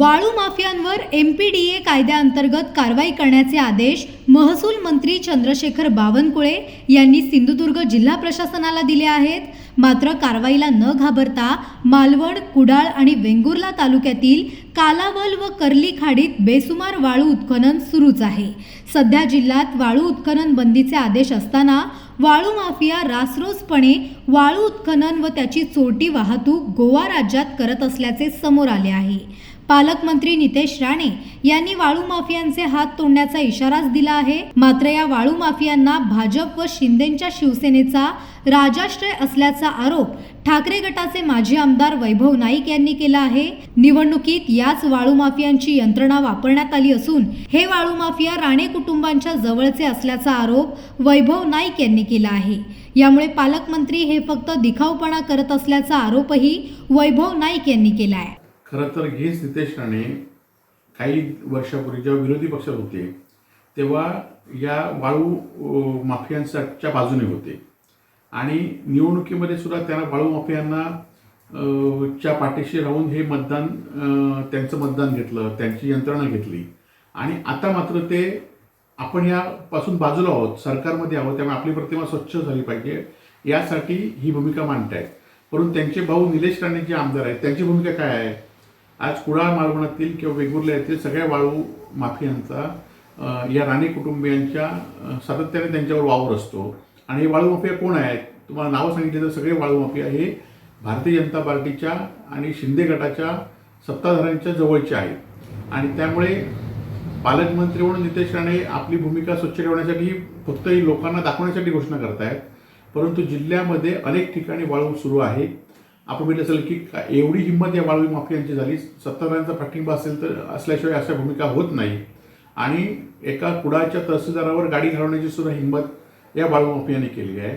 वाळू माफियांवर M P D A कायद्याअंतर्गत कारवाई करण्याचे आदेश महसूल मंत्री चंद्रशेखर बावनकुळे यांनी सिंधुदुर्ग जिल्हा प्रशासनाला दिले आहेत. मात्र कारवाईला न घाबरता मालवण कुडाळ आणि वेंगुर्ला तालुक्यातील कालावल व कर्ली खाडीत बेसुमार वाळू उत्खनन सुरूच आहे. सध्या जिल्ह्यात वाळू उत्खनन बंदीचे आदेश असताना वाळू माफिया रासरोसपणे वाळू उत्खनन व त्याची चोरटी वाहतूक गोवा राज्यात करत असल्याचे समोर आले आहे. पालकमंत्री नितेश राणे यांनी वाळू माफियांचे हात तोडण्याचा इशाराच दिला आहे. मात्र या वाळू माफियांना भाजप व शिंदेच्या शिवसेनेचा राजाश्रय असल्याचा आरोप ठाकरे गटाचे माजी आमदार वैभव नाईक यांनी केला आहे. निवडणुकीत याच वाळू माफियांची यंत्रणा वापरण्यात आली असून हे वाळू माफिया राणे कुटुंबांच्या जवळचे असल्याचा आरोप वैभव नाईक यांनी केला आहे. यामुळे पालकमंत्री हे फक्त दिखाऊपणा करत असल्याचा आरोपही वैभव नाईक यांनी केला आहे खरं तर हेच नितेश राणे काही वर्षापूर्वी जेव्हा विरोधी पक्षात होते तेव्हा या वाळू माफियांच्या बाजूने होते. आणि निवडणुकीमध्ये सुद्धा त्यांना वाळू माफियांना च्या पाठीशी राहून हे मतदान त्यांचं मतदान घेतलं त्यांची यंत्रणा घेतली. आणि आता मात्र ते आपण यापासून बाजूला आहोत सरकारमध्ये आहोत त्यामुळे आपली प्रतिमा स्वच्छ झाली पाहिजे. यासाठी ही भूमिका मांडत आहेत. परंतु त्यांचे भाऊ निलेश राणे जे आमदार आहेत त्यांची भूमिका काय आहे? आज कुडाळ मालवणातील किंवा वेगुर्ला येथील सगळ्या वाळू माफियांचा या राणे कुटुंबियांच्या सातत्याने त्यांच्यावर वावर असतो. आणि हे वाळू माफिया कोण आहेत तुम्हाला नावं सांगितले तर सगळे वाळू माफिया हे भारतीय जनता पार्टीच्या आणि शिंदे गटाच्या सत्ताधाऱ्यांच्या जवळचे आहेत. आणि त्यामुळे पालकमंत्री म्हणून नितेश राणे आपली भूमिका स्वच्छ ठेवण्यासाठी फक्त ही लोकांना दाखवण्यासाठी घोषणा करतायत. परंतु जिल्ह्यामध्ये अनेक ठिकाणी वाळू सुरू आहे. आपण म्हटलं असेल की का- एवढी हिंमत या वाळवी माफियांची झाली. सत्ताधाऱ्यांचा पाठिंबा असेल तर असल्याशिवाय अशा भूमिका होत नाही. आणि एका कुडाच्या तहसीलदारावर गाडी घालवण्याची सुद्धा हिंमत या वाळू माफियाने केली आहे.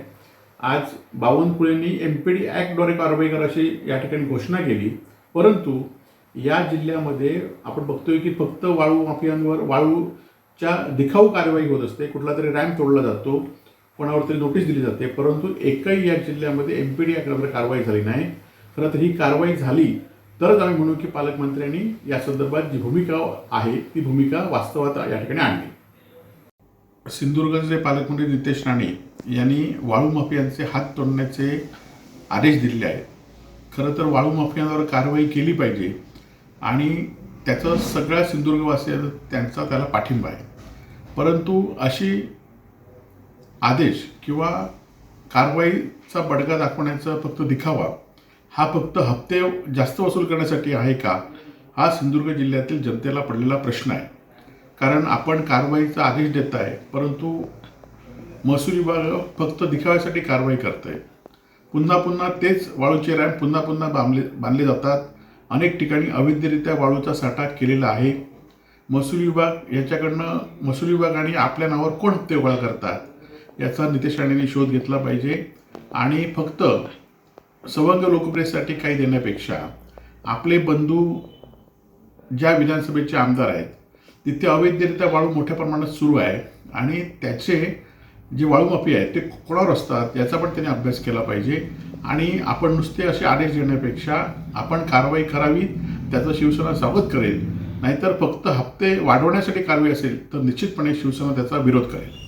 आज बावनकुळेंनी एम पी डी ॲक्टद्वारे कारवाई करा अशी या ठिकाणी घोषणा केली. परंतु या जिल्ह्यामध्ये आपण बघतोय की फक्त वाळू माफियांवर वाळूच्या दिखाऊ कारवाई होत असते. कुठला तरी रॅम्प तोडला जातो. कोणावर तरी नोटीस दिली जाते. परंतु एकही या जिल्ह्यामध्ये एम पी डी ॲक्टवर कारवाई झाली नाही. खरं तर ही कारवाई झाली तरच आम्ही म्हणू की पालकमंत्र्यांनी या संदर्भात जी भूमिका आहे ती भूमिका वास्तवात या ठिकाणी आणली. सिंधुदुर्गचे पालकमंत्री नितेश राणे यांनी वाळू माफियांचे हात तोडण्याचे आदेश दिलेले आहेत. खरं तर वाळू माफियांवर कारवाई केली पाहिजे आणि त्याचं सगळ्या सिंधुदुर्गवासियांचा त्यांचा त्याला पाठिंबा आहे. परंतु अशी आदेश किंवा कारवाईचा बडगा दाखवण्याचा फक्त दिखावा हा फक्त हप्ते जास्त वसूल करण्यासाठी आहे का हा सिंधुदुर्ग जिल्ह्यातील जनतेला पडलेला प्रश्न आहे. कारण आपण कारवाईचा आदेश देत आहे परंतु महसूल विभाग फक्त दिखाव्यासाठी कारवाई करत आहे पुन्हा पुन्हा तेच वाळूचे रॅम्प पुन्हा पुन्हा बांधले बांधले जातात. अनेक ठिकाणी अवैधरित्या वाळूचा साठा केलेला आहे. महसूल विभाग याच्याकडनं महसूल विभाग आणि आपल्या नावावर कोण हप्ते गोळा करतात याचा नितेश राणेंनी शोध घेतला पाहिजे. आणि फक्त सवंग लोकप्रियतेसाठी काही देण्यापेक्षा आपले बंधू ज्या विधानसभेचे आमदार आहेत तिथे अवैधरित्या वाळू मोठ्या प्रमाणात सुरू आहे. आणि त्याचे जे वाळूमाफी आहे आहेत ते कोणावर असतात याचा पण त्यांनी अभ्यास केला पाहिजे. आणि आपण नुसते असे आदेश देण्यापेक्षा आपण कारवाई करावी त्याचं शिवसेना स्वागत करेल. नाहीतर फक्त हप्ते वाढवण्यासाठी कारवाई असेल तर निश्चितपणे शिवसेना त्याचा विरोध करेल.